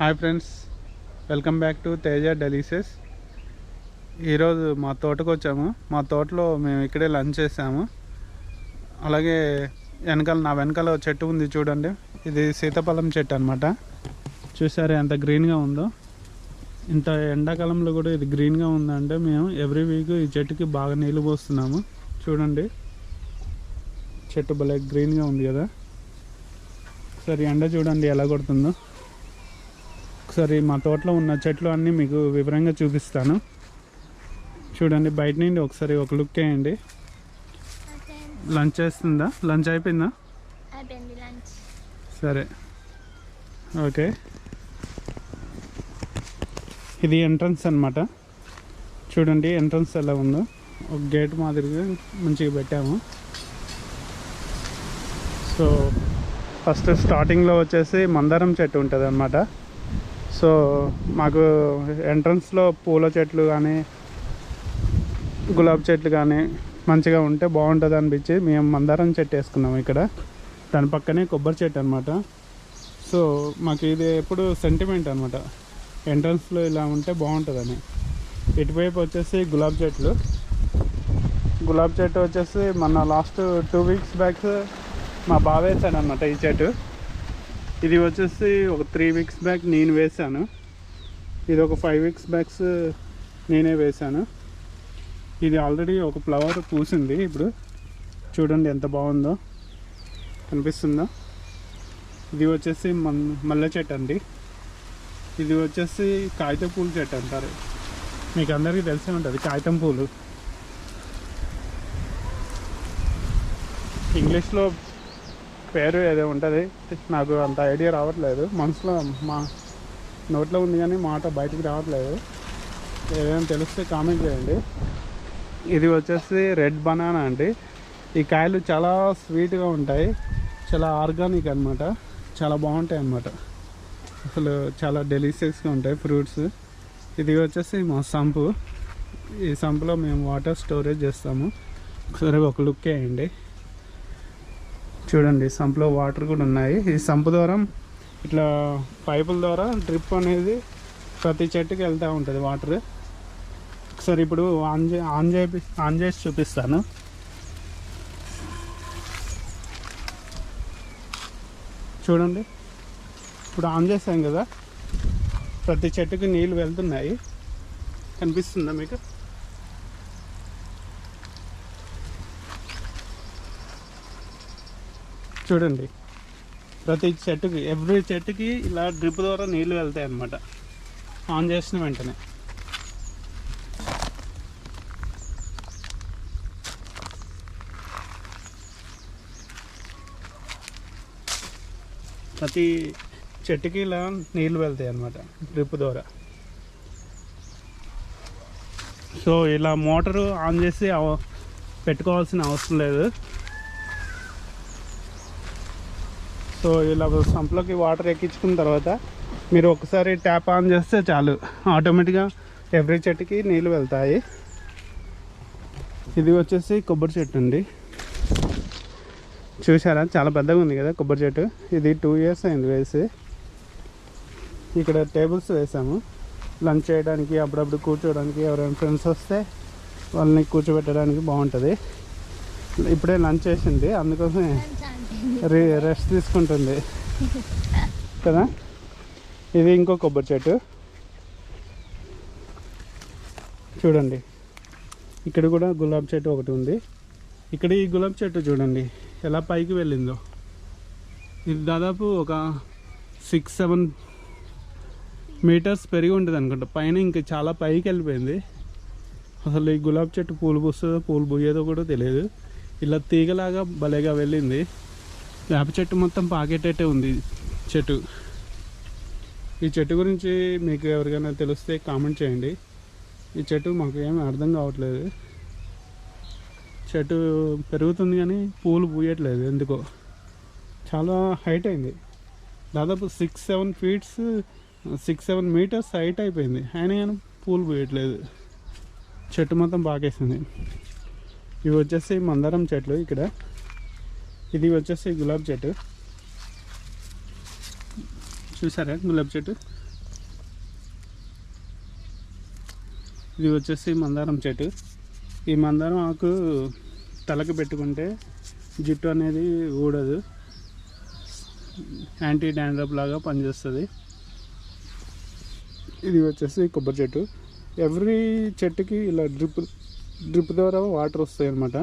Hi friends welcome back to Teja delicious. ఈరోజు మా తోటకు వచ్చాము. మా తోటలో మేము ఇక్కడే లంచ్ చేసాము. అలాగే వెనకాల నా వెనకాల చెట్టు ఉంది చూడండి. ఇది సీతాఫలం చెట్టు అనమాట చూసారు ఎంత గ్రీన్గా ఉందో. ఇంత ఎండాకాలంలో కూడా ఇది గ్రీన్గా ఉందంటే మేము ఎవ్రీ వీక్ ఈ చెట్టుకి బాగా నీళ్ళు పోస్తున్నాము. చూడండి. చెట్టు భలే గ్రీన్గా ఉంది కదా. సరే ఎండ చూడండి ఎలా కొడుతుందో. ఒకసారి మా తోటలో ఉన్న చెట్లు అన్నీ మీకు వివరంగా చూపిస్తాను. చూడండి బయట నుండి ఒకసారి ఒక లుక్ వేయండి. లంచ్ చేస్తుందా? లంచ్ అయిపోయిందా? సరే. ఓకే. ఇది ఎంట్రన్స్ అన్నమాట. చూడండి ఎంట్రన్స్ ఎలా ఉందో. ఒక గేట్ మాదిరిగా మంచిగా పెట్టాము. సో ఫస్ట్ స్టార్టింగ్లో వచ్చేసి మందారం చెట్టు ఉంటుంది అనమాట సో మాకు ఎంట్రన్స్లో పూల చెట్లు కానీ గులాబీ చెట్లు కానీ మంచిగా ఉంటే బాగుంటుంది అనిపించి మేము మందారం చెట్టు వేసుకున్నాం ఇక్కడ. దాని పక్కనే కొబ్బరి చెట్టు అనమాట సో మాకు ఇది ఎప్పుడు సెంటిమెంట్ అనమాట ఎంట్రన్స్లో ఇలా ఉంటే బాగుంటుందని. ఇటువైపు వచ్చేసి గులాబీ చెట్లు. గులాబీ చెట్టు వచ్చేసి మన లాస్ట్ టూ వీక్స్ బ్యాక్ మా బావ వేసాడు అనమాట ఈ చెట్టు. ఇది వచ్చేసి ఒక త్రీ వీక్స్ బ్యాక్ నేను వేసాను ఇది ఒక ఫైవ్ వీక్స్ బ్యాక్స్ నేనే వేసాను ఇది ఆల్రెడీ ఒక ఫ్లవర్ పూసింది ఇప్పుడు. చూడండి ఎంత బాగుందో. కనిపిస్తుందా? ఇది వచ్చేసి మన్ మల్లె చెట్టు అండి. ఇది వచ్చేసి కాగితం పూల చెట్టు అంటారు. మీకు అందరికీ తెలిసే ఉంటుంది కాగితం పూలు. ఇంగ్లీష్లో పేరు ఏదో ఉంటుంది. నాకు అంత ఐడియా రావట్లేదు. మనసులో మా నోట్లో ఉంది కానీ మాట బయటికి రావట్లేదు. ఏదైనా తెలిస్తే కామెంట్ చేయండి. ఇది వచ్చేసి రెడ్ బనానా అండి. ఈ కాయలు చాలా స్వీట్గా ఉంటాయి. చాలా ఆర్గానిక్ అన్నమాట. చాలా బాగుంటాయి అన్నమాట. అసలు చాలా డెలిషియస్గా ఉంటాయి ఫ్రూట్స్. ఇది వచ్చేసి మా సంపు. ఈ సంపులో మేము వాటర్ స్టోరేజ్ చేస్తాము. ఒకసారి ఒక లుక్ వేయండి. చూడండి సంపులో వాటర్ కూడా ఉన్నాయి. ఈ సంపు ద్వారా ఇట్లా పైపుల ద్వారా డ్రిప్ అనేది ప్రతి చెట్టుకి వెళ్తూ ఉంటుంది వాటర్ ఒకసారి ఇప్పుడు ఆన్ చే ఆన్ చేపి ఆన్ చేసి చూపిస్తాను. చూడండి. ఇప్పుడు ఆన్ చేసాం కదా. ప్రతి చెట్టుకి నీళ్ళు వెళ్తున్నాయి. కనిపిస్తుందా మీకు? చూడండి. ప్రతి చెట్టుకి ఎవ్రీ చెట్టుకి ఇలా డ్రిప్ ద్వారా నీళ్ళు వెళ్తాయి అన్నమాట. ఆన్ చేసిన వెంటనే. ప్రతి చెట్టుకి ఇలా నీళ్ళు వెళ్తాయి అన్నమాట డ్రిప్ ద్వారా. సో ఇలా మోటారు ఆన్ చేసి అవ- పెట్టుకోవాల్సిన అవసరం లేదు. సో ఇలా సంప్లోకి వాటర్ ఎక్కించుకున్న తర్వాత మీరు ఒకసారి ట్యాప్ ఆన్ చేస్తే చాలు. ఆటోమేటిక్గా ఎవ్రీ చెట్టుకి నీళ్ళు వెళ్తాయి. ఇది వచ్చేసి కొబ్బరి చెట్టు అండి. చూసారా చాలా పెద్దగా ఉంది కదా కొబ్బరి చెట్టు. ఇది టూ ఇయర్స్ అయింది వేసి. ఇక్కడ టేబుల్స్ వేసాము. లంచ్ చేయడానికి అప్పుడప్పుడు కూర్చోవడానికి ఎవరైనా ఫ్రెండ్స్ వస్తే వాళ్ళని కూర్చోబెట్టడానికి బాగుంటుంది. ఇప్పుడే లంచ్ చేసింది. అందుకోసమే రెస్ట్ తీసుకుంటుంది. కదా? ఇది ఇంకో కొబ్బరి చెట్టు. చూడండి. ఇక్కడ కూడా గులాబ్ చెట్టు ఒకటి ఉంది. ఇక్కడ ఈ గులాబీ చెట్టు చూడండి. ఎలా పైకి వెళ్ళిందో. ఇది దాదాపు ఒక సిక్స్ సెవెన్ మీటర్స్ పెరిగి ఉంటుంది అనుకుంటా. పైన ఇంకా చాలా పైకి వెళ్ళిపోయింది. అసలు ఈ గులాబీ చెట్టు పూలు పూస్తుందో పూలు పూయేదో కూడా తెలియదు. ఇలా తీగలాగా భలేగా వెళ్ళింది. వేప చెట్టు మొత్తం పాకేటట్టే ఉంది చెట్టు. ఈ చెట్టు గురించి మీకు ఎవరికైనా తెలిస్తే కామెంట్ చేయండి. ఈ చెట్టు మాకు ఏమీ అర్థం కావట్లేదు. చెట్టు పెరుగుతుంది కానీ పూలు పూయట్లేదు ఎందుకో. చాలా హైట్ అయింది. దాదాపు six seven feets six seven metres height అయిపోయింది. అయినా కానీ పూలు పూయట్లేదు. చెట్టు మొత్తం పాకేసింది. ఇవి వచ్చేసి మందారం చెట్లు ఇక్కడ. ఇది వచ్చేసి గులాబ్ చెట్టు చూసారా గులాబ్ చెట్టు ఇది వచ్చేసి మందారం చెట్టు ఈ మందారం ఆకు తలకు పెట్టుకుంటే జుట్టు అనేది ఊడదు. యాంటీ డాండ్రప్ లాగా పనిచేస్తుంది. ఇది వచ్చేసి కొబ్బరి చెట్టు ఎవ్రీ చెట్టుకి ఇలా డ్రిప్ డ్రిప్ ద్వారా వాటర్ వస్తాయి అన్నమాట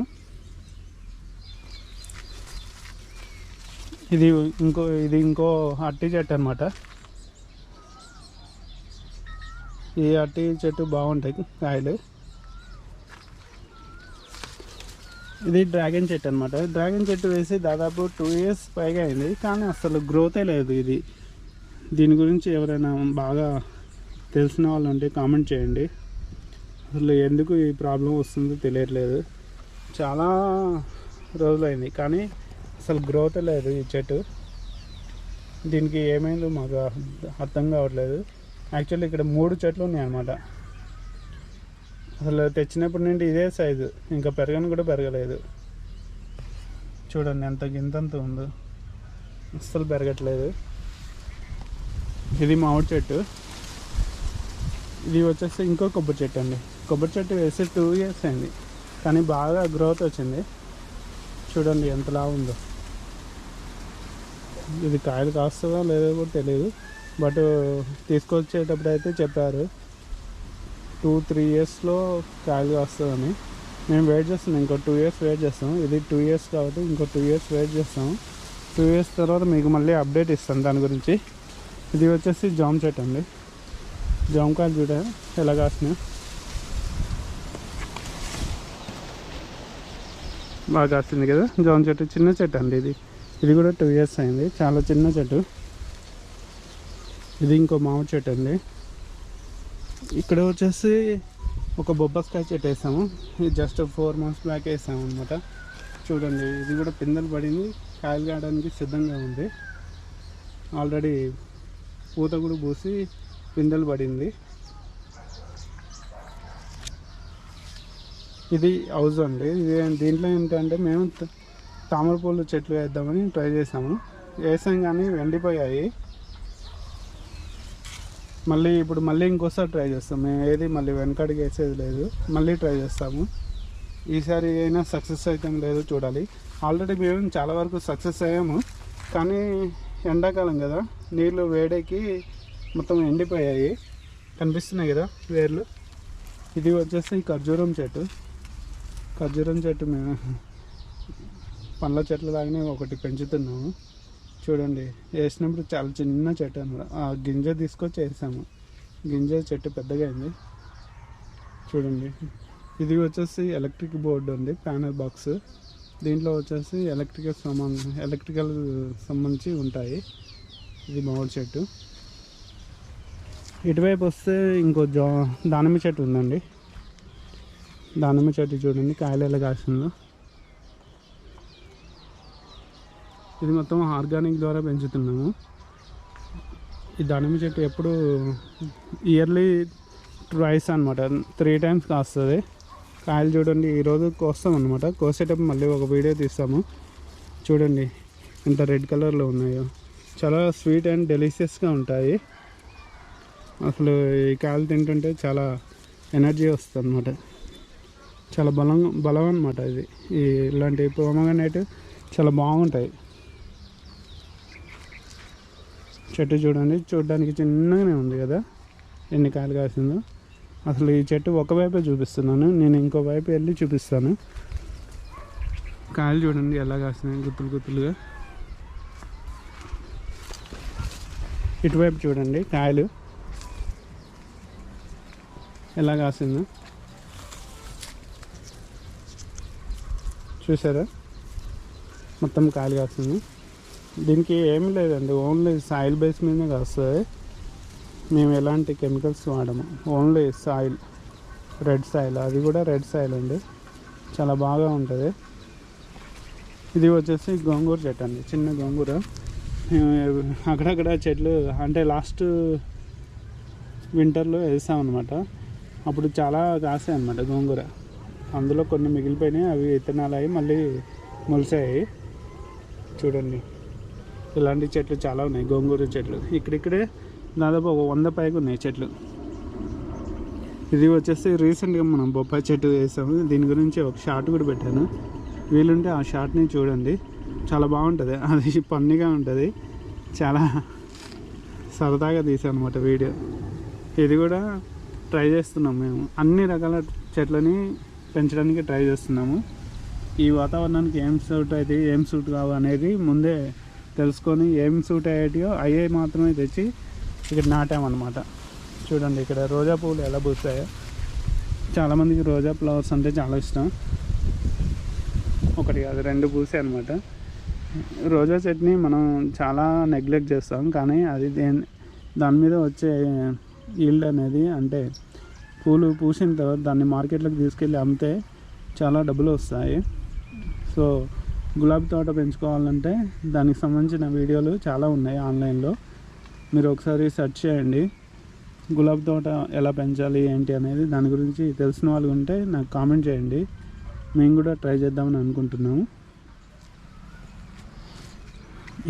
ఇది ఇంకో ఇది ఇంకో అట్టి చెట్టు అనమాట ఈ అట్టి చెట్టు బాగుంటాయి కాయలు. ఇది డ్రాగన్ చెట్టు అనమాట డ్రాగన్ చెట్టు వేసి దాదాపు టూ ఇయర్స్ పైగా అయింది. కానీ అసలు గ్రోతే లేదు ఇది. దీని గురించి ఎవరైనా బాగా తెలిసిన వాళ్ళు ఉంటే కామెంట్ చేయండి. అసలు ఎందుకు ఈ ప్రాబ్లం వస్తుందో తెలియట్లేదు. చాలా రోజులైంది. కానీ అసలు గ్రోత్ లేదు ఈ చెట్టు. దీనికి ఏమైందో మాకు అర్థం కావట్లేదు. యాక్చువల్లీ ఇక్కడ మూడు చెట్లు ఉన్నాయి అన్నమాట అసలు తెచ్చినప్పటి నుండి ఇదే సైజు ఇంకా పెరగని కూడా పెరగలేదు. చూడండి ఎంత గింతంత ఉందో. అస్సలు పెరగట్లేదు. ఇది మామిడి చెట్టు. ఇది వచ్చేసి ఇంకో కొబ్బరి చెట్టు అండి. కొబ్బరి చెట్టు వేసి టూ ఇయర్స్ అయింది. కానీ బాగా గ్రోత్ వచ్చింది. చూడండి ఎంతలా ఉందో. ఇది కాయలు కాస్తుందా లేదో కూడా తెలియదు బట్ తీసుకొచ్చేటప్పుడు అయితే చెప్పారు. టూ త్రీ ఇయర్స్లో కాయలు కాస్తుందని. మేము వెయిట్ చేస్తున్నాం. ఇంకో టూ ఇయర్స్ వెయిట్ చేస్తాం. ఇది టూ ఇయర్స్ కాబట్టి ఇంకో టూ ఇయర్స్ వెయిట్ చేస్తాం. టూ ఇయర్స్ తర్వాత మీకు మళ్ళీ అప్డేట్ ఇస్తాను దాని గురించి. ఇది వచ్చేసి జామ్ చెట్టు అండి. జామకాయలు చూడ ఎలా కాసినాయి బాగా కాస్తుంది కదా. జామ చెట్టు చిన్న చెట్టు అండి ఇది. ఇది కూడా టూ ఇయర్స్ అయింది. చాలా చిన్న చెట్టు. ఇది ఇంకో మామిడి చెట్టు అండి. ఇక్కడ వచ్చేసి ఒక బొబ్బస్కాయ చెట్టు వేసాము. ఇది జస్ట్ ఫోర్ మంత్స్ బ్యాక్ వేసాము అనమాట చూడండి ఇది కూడా పిందెలు పడింది. కాయలు కాయడానికి సిద్ధంగా ఉంది. ఆల్రెడీ పూత కూడా పూసి పిందెలు పడింది. ఇది హౌస్ అండి. ఇది దీంట్లో ఏంటంటే మేము తామర పూలు చెట్లు వేద్దామని ట్రై చేసాము వేసాం కానీ ఎండిపోయాయి. మళ్ళీ ఇప్పుడు మళ్ళీ ఇంకోసారి ట్రై చేస్తాం. మేము ఏది మళ్ళీ వెనకడికి వేసేది లేదు. మళ్ళీ ట్రై చేస్తాము. ఈసారి అయినా సక్సెస్ అవుతాం లేదో చూడాలి. ఆల్రెడీ మేము చాలా వరకు సక్సెస్ అయ్యాము. కానీ ఎండాకాలం కదా. నీళ్ళు వేడెక్కి మొత్తం ఎండిపోయాయి. కనిపిస్తున్నాయి కదా వేర్లు? ఇది వచ్చేసి ఖర్జూరం చెట్టు. ఖర్జూరం చెట్టు మేము పండ్ల చెట్ల లాగానే ఒకటి పెంచుతున్నాము. చూడండి వేసినప్పుడు చాలా చిన్న చెట్టు అనమాట. ఆ గింజ తీసుకొచ్చి వేసాము. గింజ చెట్టు పెద్దగా అయింది. చూడండి ఇది వచ్చేసి ఎలక్ట్రిక్ బోర్డు ఉంది ప్యానల్ బాక్స్. దీంట్లో వచ్చేసి ఎలక్ట్రికల్ సంబంధ ఎలక్ట్రికల్ సంబంధించి ఉంటాయి. ఇది మామిడి చెట్టు. ఇటువైపు వస్తే ఇంకో జా దానిమ్మ చెట్టు ఉందండి. దానిమ్మ చెట్టు చూడండి కాయలు ఎలా కాసిందో. ఇది మొత్తం ఆర్గానిక్ ద్వారా పెంచుతున్నాము. ఈ దానిమ్మ చెట్టు ఎప్పుడు ఇయర్లీ ట్వైస్ అనమాట త్రీ టైమ్స్ కాస్తుంది. కాయలు చూడండి ఈరోజు కోస్తాం అనమాట కోసేటప్పుడు మళ్ళీ ఒక వీడియో తీస్తాము. చూడండి ఎంత రెడ్ కలర్లో ఉన్నాయో. చాలా స్వీట్ అండ్ డెలిషియస్గా ఉంటాయి. అసలు ఈ కాయలు తింటుంటే చాలా ఎనర్జీ వస్తుంది అనమాట చాలా బలం బలం అనమాట ఇది. ఈ ఇలాంటి నైట్ చాలా బాగుంటాయి. చెట్టు చూడండి. చూడడానికి చిన్నగానే ఉంది కదా. ఎన్ని కాయలు కాసిందో. అసలు ఈ చెట్టు ఒకవైపే చూపిస్తున్నాను. నేను ఇంకో వైపు వెళ్ళి చూపిస్తాను. కాయలు చూడండి ఎలా కాసినాయి గుత్తులు గుత్తులుగా. ఇటువైపు చూడండి కాయలు. ఎలా కాసిందో. చూసారా? మొత్తం కాయలు కాస్తుంది దీనికి ఏమి లేదండి ఓన్లీ సాయిల్ బేస్ మీదనే కాస్తుంది. మేము ఎలాంటి కెమికల్స్ వాడము ఓన్లీ సాయిల్ రెడ్ సాయిల్ అది కూడా రెడ్ సాయిల్ అండి. చాలా బాగా ఉంటుంది. ఇది వచ్చేసి గోంగూర చెట్టు అండి చిన్న గోంగూర. మేము అక్కడక్కడ చెట్లు అంటే లాస్ట్ వింటర్లో వేసామన్నమాట. అప్పుడు చాలా కాసాయి అనమాట గోంగూర. అందులో కొన్ని మిగిలిపోయినాయి అవి విత్తనాలు అవి మళ్ళీ మొలిసాయి. చూడండి. ఇలాంటి చెట్లు చాలా ఉన్నాయి. గోంగూర చెట్లు. ఇక్కడిక్కడే దాదాపు ఒక వంద పైకి ఉన్నాయి చెట్లు. ఇది వచ్చేసి రీసెంట్గా మనం బొప్పాయి చెట్టు వేసాము. దీని గురించి ఒక షార్ట్ కూడా పెట్టాను. వీలుంటే ఆ షార్ట్ని చూడండి. చాలా బాగుంటుంది. అది పన్నీగా ఉంటుంది. చాలా సరదాగా తీసాను అనమాట వీడియో. ఇది కూడా ట్రై చేస్తున్నాం మేము. అన్ని రకాల చెట్లని పెంచడానికి ట్రై చేస్తున్నాము. ఈ వాతావరణానికి ఏం సూట్ అయితే ఏం సూట్ కావు అనేది ముందే తెలుసుకొని ఏం సూట్ అయ్యేటియో అయ్యే మాత్రమే తెచ్చి ఇక్కడ నాటామన్నమాట. చూడండి ఇక్కడ రోజా పువ్వులు ఎలా పూస్తాయో. చాలామందికి రోజా ఫ్లవర్స్ అంటే చాలా ఇష్టం. ఒకటి కాదు రెండు పూసే అనమాట రోజా చెట్ని మనం చాలా నెగ్లెక్ట్ చేస్తాం కానీ అది దేని దాని మీద వచ్చే ఈల్డ్ అనేది అంటే పూలు పూసిన తర్వాత దాన్ని మార్కెట్లోకి తీసుకెళ్ళి అమ్మితే చాలా డబ్బులు వస్తాయి. సో గులాబీ తోట పెంచుకోవాలంటే దానికి సంబంధించిన వీడియోలు చాలా ఉన్నాయి ఆన్లైన్లో. మీరు ఒకసారి సెర్చ్ చేయండి. గులాబీ తోట ఎలా పెంచాలి ఏంటి అనేది దాని గురించి తెలిసిన వాళ్ళు ఉంటే నాకు కామెంట్ చేయండి. మేము కూడా ట్రై చేద్దామని అనుకుంటున్నాము.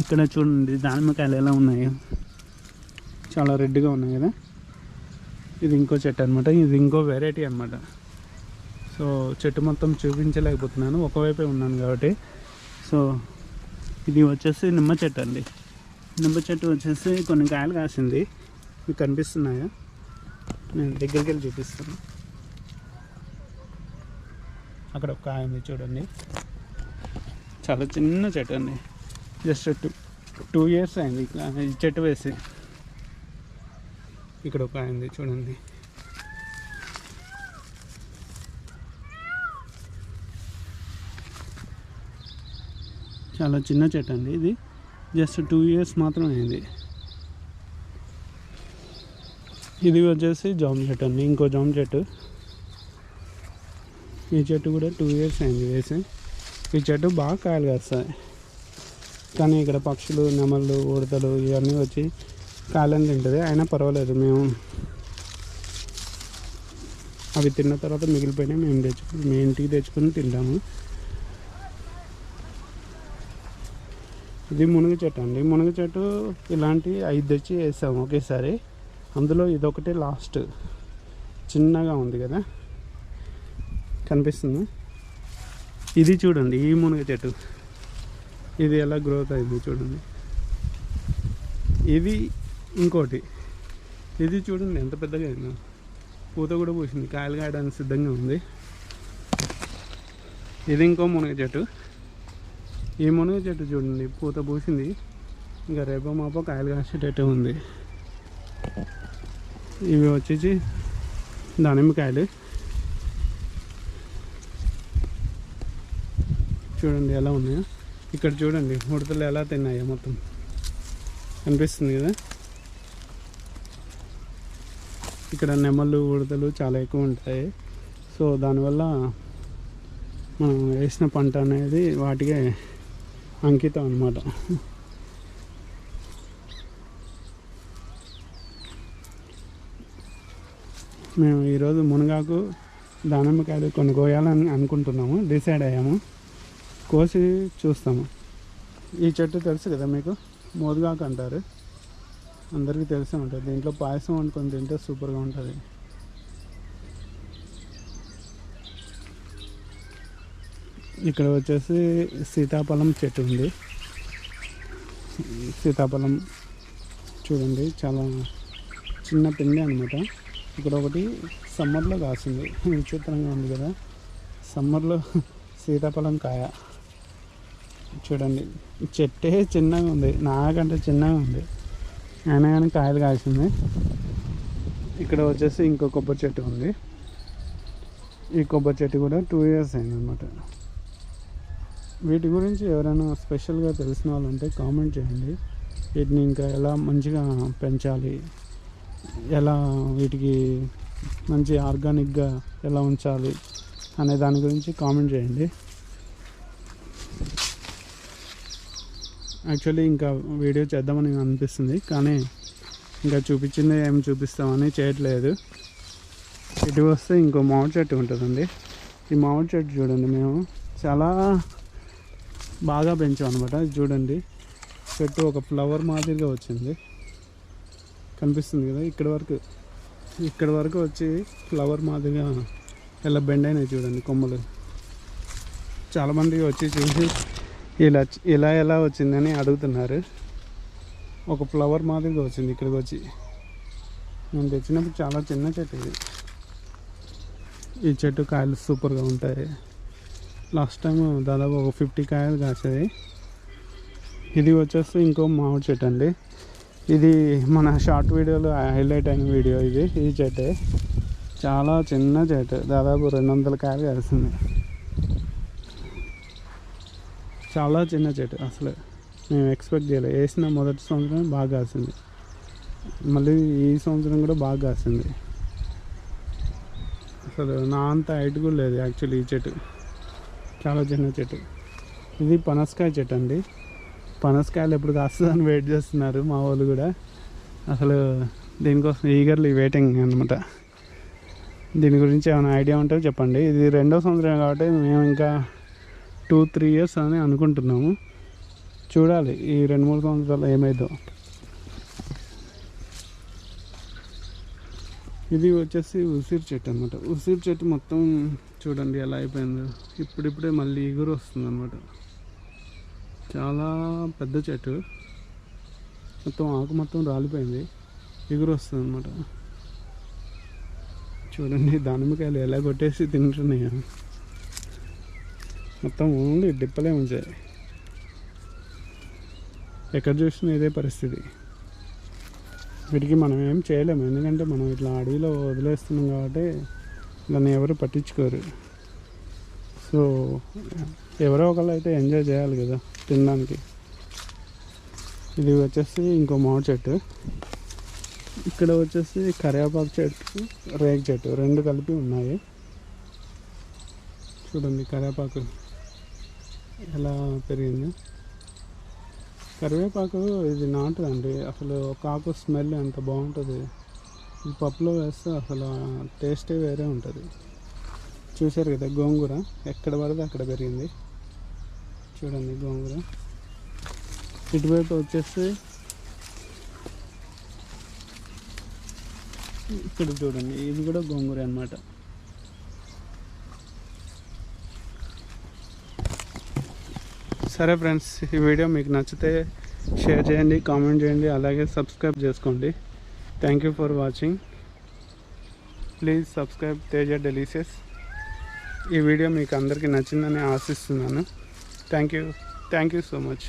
ఇక్కడ చూడండి దానిమ్మకాయలు ఎలా ఉన్నాయి? చాలా రెడ్గా ఉన్నాయి కదా? ఇది ఇంకో చెట్టు అనమాట ఇది ఇంకో వెరైటీ అనమాట సో చెట్టు మొత్తం చూపించలేకపోతున్నాను. ఒకవైపే ఉన్నాను కాబట్టి. సో ఇది వచ్చేసి నిమ్మ చెట్టు అండి. నిమ్మ చెట్టు వచ్చేసి కొన్ని కాయలు కాసింది. మీకు కనిపిస్తున్నాయా? నేను దగ్గరికి వెళ్ళి చూపిస్తాను. అక్కడ ఒక కాయ ఉంది చూడండి. చాలా చిన్న చెట్టు అండి. జస్ట్ టూ టూ ఇయర్స్ అయింది. ఇట్లా ఈ చెట్టు వేసి. ఇక్కడ ఒక కాయ ఉంది చూడండి. చాలా చిన్న చెట్టు అండి. ఇది జస్ట్ టూ ఇయర్స్ మాత్రం అయింది. ఇది వచ్చేసి జామ చెట్టు అండి. ఇంకో జామ చెట్టు. ఈ చెట్టు కూడా టూ ఇయర్స్ అయింది వేసి. ఈ చెట్టు బాగా కాయలు కాస్తాయి. కానీ ఇక్కడ పక్షులు నెమళ్ళు ఉడతలు ఇవన్నీ వచ్చి కాయలని తింటుంది. అయినా పర్వాలేదు మేము అవి తిన్న తర్వాత మిగిలిపోయినాయి మేము తెచ్చుకుని మీ ఇంటికి తెచ్చుకొని తింటాము. ఇది మునగ చెట్టు అండి. మునగ చెట్టు ఇలాంటి ఐదు తెచ్చి వేసాము ఒకేసారి. అందులో ఇదొకటి లాస్ట్. చిన్నగా ఉంది కదా? కనిపిస్తుంది? ఇది చూడండి ఈ మునగ చెట్టు. ఇది ఎలా గ్రోత్ అయింది చూడండి. ఇది ఇంకోటి. ఇది చూడండి ఎంత పెద్దగా అయిందో. పూత కూడా పూసింది. కాయలు కాయడానికి సిద్ధంగా ఉంది. ఇది ఇంకో మునగ చెట్టు. ఈ మునగ చెట్టు చూడండి పూత పూసింది. ఇంకా రేపో మాపో కాయలు కాసేటట్టు ఉంది. ఇవి వచ్చేసి దానిమ్మకాయలు చూడండి ఎలా ఉన్నాయో. ఇక్కడ చూడండి ఉడతలు ఎలా తిన్నాయో మొత్తం. కనిపిస్తుంది కదా? ఇక్కడ నెమళ్ళు ఉడతలు చాలా ఎక్కువ ఉంటాయి. సో దానివల్ల మనం వేసిన పంట అనేది వాటికే అంకితం అనమాట మేము ఈరోజు మునగాకు దానిమ్మకాయలు కొన్ని కోయాలని అనుకుంటున్నాము. డిసైడ్ అయ్యాము. కోసి చూస్తాము. ఈ చెట్టు తెలుసు కదా మీకు? మోదుగాకు అంటారు. అందరికీ తెలిసే ఉంటుంది. దీంట్లో పాయసం వండుకొని తింటే సూపర్గా ఉంటుంది. ఇక్కడ వచ్చేసి సీతాఫలం చెట్టు ఉంది. సీతాఫలం చూడండి చాలా చిన్న పిండి అనమాట ఇక్కడ ఒకటి సమ్మర్లో కాసింది. విచిత్రంగా ఉంది కదా. సమ్మర్లో సీతాఫలం కాయ. చూడండి చెట్టే చిన్నగా ఉంది. నాకంటే చిన్నగా ఉంది. అయినా కానీ కాయలు కాసింది. ఇక్కడ వచ్చేసి ఇంకో కొబ్బరి చెట్టు ఉంది. ఈ కొబ్బరి చెట్టు కూడా టూ ఇయర్స్ అయింది అనమాట వీటి గురించి ఎవరైనా స్పెషల్గా తెలిసిన వాళ్ళు ఉంటే కామెంట్ చేయండి. వీటిని ఇంకా ఎలా మంచిగా పెంచాలి? ఎలా వీటికి మంచి ఆర్గానిక్గా ఎలా ఉంచాలి? అనే దాని గురించి కామెంట్ చేయండి. యాక్చువల్లీ ఇంకా వీడియో చేద్దామని అనిపిస్తుంది. కానీ ఇంకా చూపించింది ఏం చూపిస్తామని చేయట్లేదు. ఇటు వస్తే ఇంకో మామిడి చెట్టు ఉంటుందండి. ఈ మామిడి చెట్టు చూడండి మేము. చాలా బాగా పెంచాం అనమాట చూడండి. చెట్టు ఒక ఫ్లవర్ మాదిరిగా వచ్చింది. కనిపిస్తుంది కదా ఇక్కడ వరకు ఇక్కడ వరకు వచ్చి ఫ్లవర్ మాదిరిగా ఇలా బెండ్ అయినాయి చూడండి కొమ్మలు. చాలామంది వచ్చి చూసి ఇలా ఇలా ఎలా వచ్చిందని అడుగుతున్నారు. ఒక ఫ్లవర్ మాదిరిగా వచ్చింది ఇక్కడికి వచ్చి. నేను తెచ్చినప్పుడు చాలా చిన్న చెట్టు ఇది. ఈ చెట్టు కాయలు సూపర్గా ఉంటాయి. లాస్ట్ టైం దాదాపు ఒక ఫిఫ్టీ కాయలు కాసేది. ఇది వచ్చేసి ఇంకో మామిడి చెట్టు అండి. ఇది మన షార్ట్ వీడియోలో హైలైట్ అయిన వీడియో ఇది. ఈ చెట్టే. చాలా చిన్న చెట్టు. దాదాపు రెండు వందల కాయలు కాస్తుంది చాలా చిన్న చెట్టు అసలు. మేము ఎక్స్పెక్ట్ చేయలేదు వేసిన మొదటి సంవత్సరం బాగా కాసింది. మళ్ళీ ఈ సంవత్సరం కూడా బాగా కాసింది. అసలు నా అంత హైట్ కూడా లేదు యాక్చువల్లీ ఈ చెట్టు. చాలా చిన్న చెట్టు. ఇది పనసకాయ చెట్టు అండి. పనసకాయలు ఎప్పుడు కాస్తుందని వెయిట్ చేస్తున్నారు మా వాళ్ళు కూడా. అసలు దీనికోసం ఈగర్లీ వెయిటింగ్ అనమాట దీని గురించి ఏమైనా ఐడియా ఉంటే చెప్పండి. ఇది రెండో సంవత్సరం కాబట్టి మేము ఇంకా టూ త్రీ ఇయర్స్ అని అనుకుంటున్నాము. చూడాలి ఈ రెండు మూడు సంవత్సరాలు ఏమైందో. ఇది వచ్చేసి ఉసిరి చెట్టు అనమాట ఉసిరి చెట్టు మొత్తం చూడండి ఎలా అయిపోయిందో. ఇప్పుడిప్పుడే మళ్ళీ ఎగురు వస్తుంది అనమాట చాలా పెద్ద చెట్టు. మొత్తం ఆకు మొత్తం రాలిపోయింది. ఎగురు వస్తుంది అనమాట చూడండి దానిమ్మకాయలు ఎలా కొట్టేసి తింటున్నాయి. మొత్తం ఓన్లీ డిప్పలే ఉంచాయి ఎక్కడ చూసినా ఇదే పరిస్థితి. వీటికి మనం ఏం చేయలేము. ఎందుకంటే మనం ఇట్లా అడవిలో వదిలేస్తున్నాం కాబట్టి దాన్ని ఎవరు పట్టించుకోరు. సో ఎవరో ఒకళ్ళు అయితే ఎంజాయ్ చేయాలి కదా తినడానికి. ఇది వచ్చేసి ఇంకో మామిడి చెట్టు. ఇక్కడ వచ్చేసి కరివేపాకు చెట్టు రేగు చెట్టు రెండు కలిపి ఉన్నాయి. చూడండి కరివేపాకు ఎలా పెరిగింది. కరివేపాకు ఇది నాటుదండి. అసలు ఒక ఆకు స్మెల్ ఎంత బాగుంటుంది. ఈ పప్పులో వేస్తే అసలు టేస్టే వేరే ఉంటుంది. చూశారు కదా గోంగూర? ఎక్కడ పడితే అక్కడ పెరిగింది. చూడండి గోంగూర. ఇటువైపు వచ్చేసి ఇక్కడ చూడండి ఇది కూడా గోంగూర అన్నమాట. సరే ఫ్రెండ్స్ ఈ వీడియో మీకు నచ్చితే షేర్ చేయండి కామెంట్ చేయండి అలాగే సబ్స్క్రైబ్ చేసుకోండి. Thank you for watching please subscribe Teja delicious ఈ వీడియో మీకు అందరికీ నచ్చిందని ఆశిస్తున్నాను. Thank you thank you so much